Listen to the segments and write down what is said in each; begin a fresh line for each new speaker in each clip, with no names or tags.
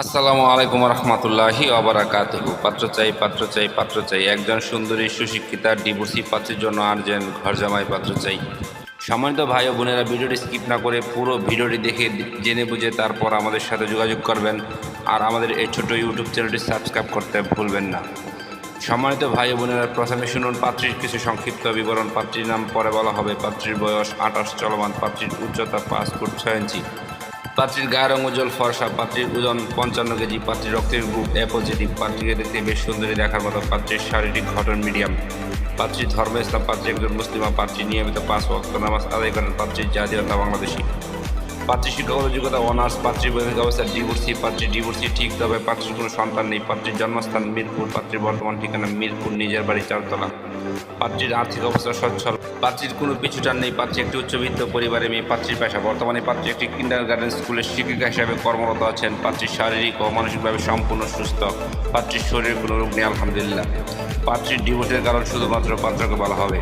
আসসালামু আলাইকুম রহমতুল্লাহি অবরাকাতুহু পাত্র চাই পাত্র চাই পাত্র চাই। একজন সুন্দরী, সুশিক্ষিতা ডিভোর্সি পাত্রের জন্য আর্জেন ঘর জামাই পাত্র চাই। সম্মানিত ভাই ও বোনেরা, ভিডিওটি স্কিপ না করে পুরো ভিডিওটি দেখে জেনে বুঝে তারপর আমাদের সাথে যোগাযোগ করবেন আর আমাদের এই ছোট ইউটিউব চ্যানেলটি সাবস্ক্রাইব করতে ভুলবেন না। সম্মানিত ভাই ও বোনেরা, প্রথমে শুনুন পাত্রীর কিছু সংক্ষিপ্ত বিবরণ। পাত্রীর নাম পরে বলা হবে। পাত্রীর বয়স আঠাশ, চলমান। পাত্রীর উচ্চতা পাঁচ ফুট ছয় ইঞ্চি। পাত্রীর গায়ের রঙ উজ্জ্বল, ফর্সা। পাত্রীর ওজন পঞ্চান্ন কেজি, পাত্রীর রক্তের গ্রুপ এ পজিটিভ পাত্রীকে দেখতে বেশ সুন্দরী দেখার মতো পাত্রীর শারীরিক ঘটন মিডিয়াম পাত্রীর ধর্ম ইসলাম পাত্রী একজন মুসলিমা পাত্রী নিয়মিত পাঁচ ওয়াক্ত নামাজ আদায় করেন পাত্রীর জাতীয়তা বাংলাদেশি। পাত্রী শিক্ষাগত যোগ্যতা অনার্স পাত্রীর বৈবাহিক অবস্থা ডিভোর্সি পাত্রী ডিভোর্সি ঠিক, তবে পাত্রীর কোনো সন্তান নেই। পাত্রীর জন্মস্থান মিরপুর পাত্রীর বর্তমান ঠিকানা মিরপুর, নিজের বাড়ি চারতলা। পাত্রীর আর্থিক অবস্থা সচ্ছল। পাত্রীর কোনো পিছুটান নেই পাত্রী একটি উচ্চবিত্ত পরিবারে মেয়ে পাত্রীর পেশা। বর্তমানে পাত্রী একটি কিন্ডার গার্ডেন স্কুলের শিক্ষিকা হিসাবে কর্মরত আছেন। পাত্রী শারীরিক ও মানসিকভাবে সম্পূর্ণ সুস্থ। পাত্রীর শরীরে কোনো রোগ নেই, আলহামদুলিল্লাহ। পাত্রীর ডিভোর্সের কারণ শুধুমাত্র পাত্রকে বলা হবে।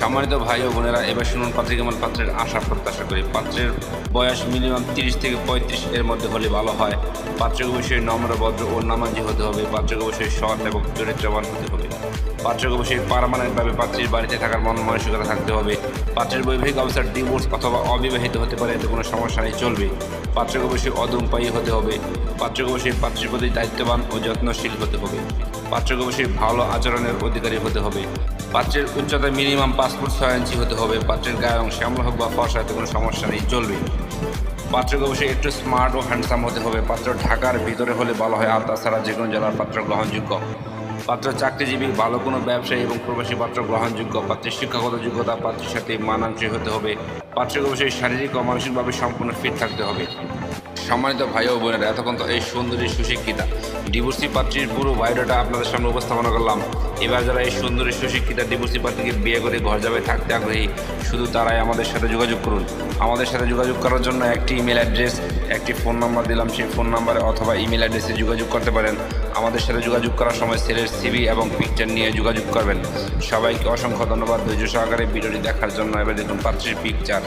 সম্মানিত ভাই ও বোনেরা, এবার শুনুন পাত্রী কেমন পাত্রের আশা প্রত্যাশা করি। পাত্রের বয়স মিনিমাম তিরিশ থেকে পঁয়ত্রিশ এর মধ্যে হলে ভালো হয়। পাত্রকে অবশ্যই নম্র, ভদ্র ও নামাজি হতে হবে। পাত্রকে অবশ্যই সৎ এবং চরিত্রবান হতে হবে। পাত্রকে অবশ্যই পারমানেন্টভাবে পাত্রীর বাড়িতে থাকার মন মানসিকতা থাকতে হবে। পাত্রের বৈবাহিক অবস্থার ডিভোর্স অথবা অবিবাহিত হতে পারে, এতে কোনো সমস্যা নেই, চলবে। পাত্রকে অবশ্যই অদম্পায়ী হতে হবে। পাত্রকে পাত্রীর প্রতি দায়িত্ববান ও যত্নশীল হতে হবে। পাত্রকে অবশ্যই ভালো আচরণের অধিকারী হতে হবে। পাত্রের উচ্চতা মিনিমাম ফুট ছয় ইঞ্চি হতে হবে। পাত্রের গায়ে রং শ্যামলা হোক বা ফর্সা, এতে কোনো সমস্যা নেই, চলবে। পাত্রকে অবশ্যই একটু স্মার্ট ও হ্যান্ডসাম হতে হবে। পাত্র ঢাকার ভিতরে হলে ভালো হয়, আর তাছাড়া যে কোনো জেলার পাত্র গ্রহণযোগ্য। পাত্র চাকরিজীবী, ভালো কোনো ব্যবসায়ী এবং প্রবাসী পাত্র গ্রহণযোগ্য। পাত্রের শিক্ষাগত যোগ্যতা পাত্রের সাথে মানানসই হতে হবে। পাত্রকে অবশ্যই শারীরিক ও মানসিকভাবে সম্পূর্ণ ফিট থাকতে হবে। সম্মানিত ভাই ও বোনেরা, এতক্ষণ তো এই সুন্দরী সুশিক্ষিতা ডিভোর্সি পাত্রীর পুরো বায়োডাটা আপনাদের সামনে উপস্থাপনা করলাম। এবার যারা এই সুন্দরী সুশিক্ষিতা ডিভোর্সি পাত্রীকে বিয়ে করে ঘর যাবে থাকতে আগ্রহী, শুধু তারাই আমাদের সাথে যোগাযোগ করুন। আমাদের সাথে যোগাযোগ করার জন্য একটি ইমেল অ্যাড্রেস একটি ফোন নাম্বার দিলাম, সেই ফোন নাম্বারে অথবা ইমেল অ্যাড্রেসে যোগাযোগ করতে পারেন। আমাদের সাথে যোগাযোগ করার সময় সেলের সিভি এবং পিকচার নিয়ে যোগাযোগ করবেন। সবাইকে অসংখ্য ধন্যবাদ ধৈর্য সহকারে ভিডিওটি দেখার জন্য। এবার দেখুন পাত্রীর পিকচার